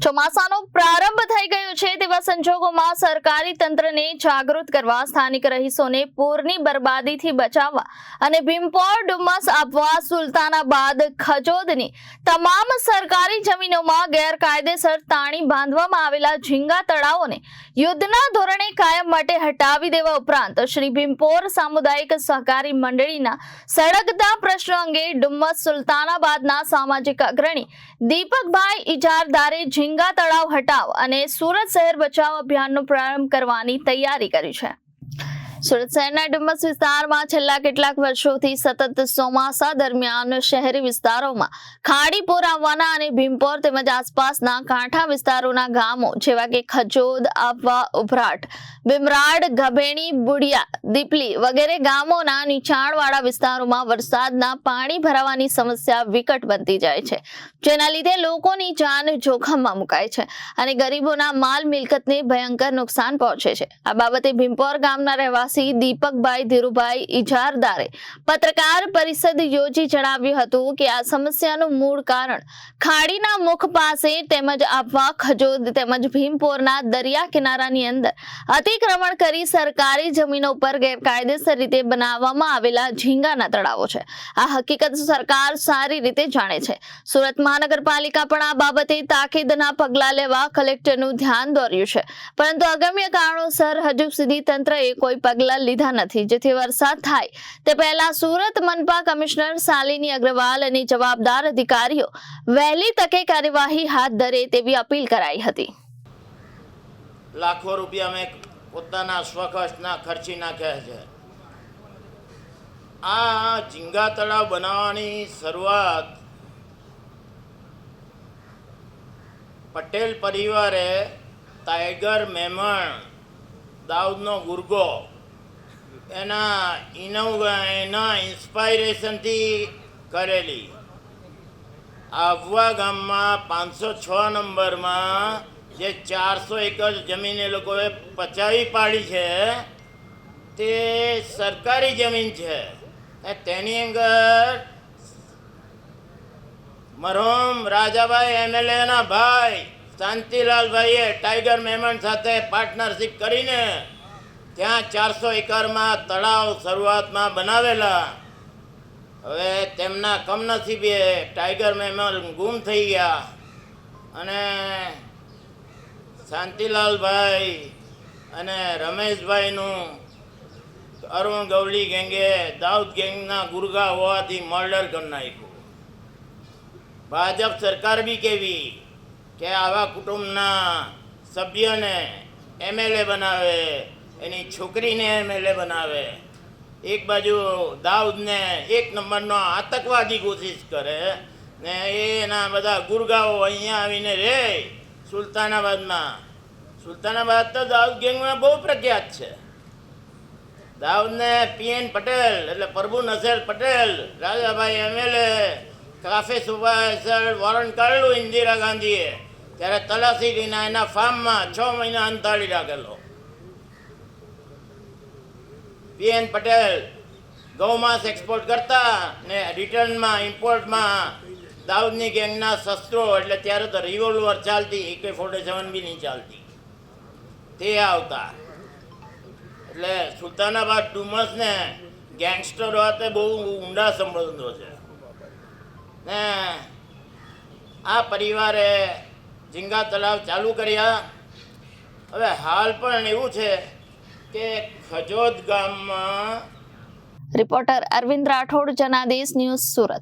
ચોમાસાનો પ્રારંભ થઈ ગયો છે તેવા સંજોગોમાં સરકારી તંત્રને જાગૃત કરવા સ્થાનિક રહીશોને પૂરની બરબાદીથી બચાવવા અને ભીમપોર ડુમસ આપવા સુલતાનાબાદ ખજોદની તમામ સરકારી જમીનોમાં ગેરકાયદેસર તાણી બાંધવામાં આવેલા ઝીંગા તળાવોને યુદ્ધના ધોરણે કાયમ માટે હટાવી દેવા ઉપરાંત શ્રી ભીમપોર સામુદાયિક સહકારી મંડળીના સળગતા પ્રશ્નો અંગે ડુમ્મસ સુલતાનાબાદના સામાજિક અગ્રણી દીપકભાઈ ઇજારદારે ઝીંગા તળાવ હટાવ અને સુરત શહેર બચાવ અભિયાનનો પ્રારંભ કરવાની તૈયારી કરી છે. સુરત શહેરના ડુમ્મસ વિસ્તારમાં છેલ્લા કેટલાક વર્ષોથી સતત ચોમાસા દરમિયાન શહેરી વિસ્તારોમાં ખાડીપોર આવવાના અને ભીમપોર તેમજ આસપાસના કાંઠા વિસ્તારોના ગામો જેવા કે ખજોદ આવા ઉભરાટ બિમરાડ ગભેણી, બુડિયા, દીપલી વગેરે ગામોના નીચાણવાળા વિસ્તારોમાં વરસાદના પાણી ભરાવાની સમસ્યા વિકટ બનતી જાય છે, જેના લીધે લોકોની જાન જોખમમાં મુકાય છે અને ગરીબોના માલ મિલકતને ભયંકર નુકસાન પહોંચે છે. આ બાબતે ભીમપોર ગામના રહેવાસી દીપકભાઈ ધીરુભાઈ ઇજારદારે પત્રકાર પરિષદ યોજી જણાવ્યું હતું કે આ સમસ્યાનું મૂળ કારણ ખાડીના મુખ પાસે તેમજ આફવા ખજોદ તેમજ ભીમપોરના દરિયા કિનારાની અંદર અતિક્રમણ કરી સરકારી જમીનો પર ગેરકાયદેસર રીતે બનાવવામાં આવેલા ઝીંગાના તળાવો છે. આ હકીકત સરકાર સારી રીતે જાણે છે. સુરત મહાનગરપાલિકા પણ આ બાબતે તાકીદના પગલાં લેવા કલેક્ટરનું ધ્યાન દોર્યું છે. પરંતુ અગમ્ય કારણોસર હજુ સુધી તંત્રએ કોઈ પગલાં લીધા નથી. જેથી વરસાદ થાય તે પહેલા સુરત મનપા કમિશનર શાલિની અગ્રવાલ અને જવાબદાર અધિકારીઓ વહેલી તકે કાર્યવાહી હાથ ધરે તેવી અપીલ કરાઈ હતી. લાખો રૂપિયા મેં પોતાના સ્વખર્ચના ખર્ચી નાખ્યા છે. આ ઝીંગા તળાવ બનાવવાની શરૂઆત પટેલ પરિવારે, ટાઈગર મેમણ, દાઉદનો ગુરગો એના ઇનવ એના ઇન્સ્પાયરેશનથી કરેલી. આવવા ગામમાં પાંચસો છ નંબરમાં જે ચારસો એકર જમીન એ લોકોએ પચાવી પાડી છે, તે સરકારી જમીન છે. તેની અંદર મરહોમ રાજાભાઈ એમએલએના ભાઈ શાંતિલાલભાઈએ ટાઈગર મેમન સાથે પાર્ટનરશિપ કરીને ત્યાં ચારસો એકરમાં તળાવ શરૂઆતમાં બનાવેલા. હવે તેમના કમનસીબે ટાઈગર મેમલ ગુમ થઈ ગયા. અને શાંતિલાલભાઈ અને રમેશભાઈનું અરુણ ગવલી ગેંગે દાઉદ ગેંગના ગુરગા હોવાથી મર્ડર કરી નાખ્યું. ભાજપ સરકાર બી કેવી કે આવા કુટુંબના સભ્યને એમએલએ બનાવે એની છોકરીને એમએલએ બનાવે. એક બાજુ દાઉદને એક નંબરનો આતંકવાદી કોશિશ કરે ને એના બધા ગુરગાઓ અહીંયા આવીને રહે સુલતાનાબાદમાં. સુલતાનાબાદ તો દાઉદ ગેંગમાં બહુ પ્રખ્યાત છે. દાઉદને પીએન પટેલ એટલે Prabhu Naser Patel, Rajabhai MLA cafe supervisor warrant કાઢેલું Indira ગાંધીએ ત્યારે તલાસી લીના એના ફાર્મમાં છ મહિના અંતાળી રાખેલો. પીએન પટેલ ગૌમાંસ એક્સપોર્ટ કરતા ને રિટર્નમાં ઇમ્પોર્ટમાં દાઉદની ગેંગના શસ્ત્રો, એટલે ત્યારે તો રિવોલ્વર ચાલતી એકે ફોર્ટી સેવન બી નહીં ચાલતી. તે આવતા. એટલે સુલતાનાબાદ ડુમસને ગેંગસ્ટર વાતે બહુ ઊંડા સંબંધો છે. ને આ પરિવારે ઝીંગા તળાવ ચાલુ કર્યા. હવે હાલ પણ એવું છે કે ખજોદ ગામમાં રિપોર્ટર અરવિંદ રાઠોડ જનાદેશ ન્યૂઝ સુરત.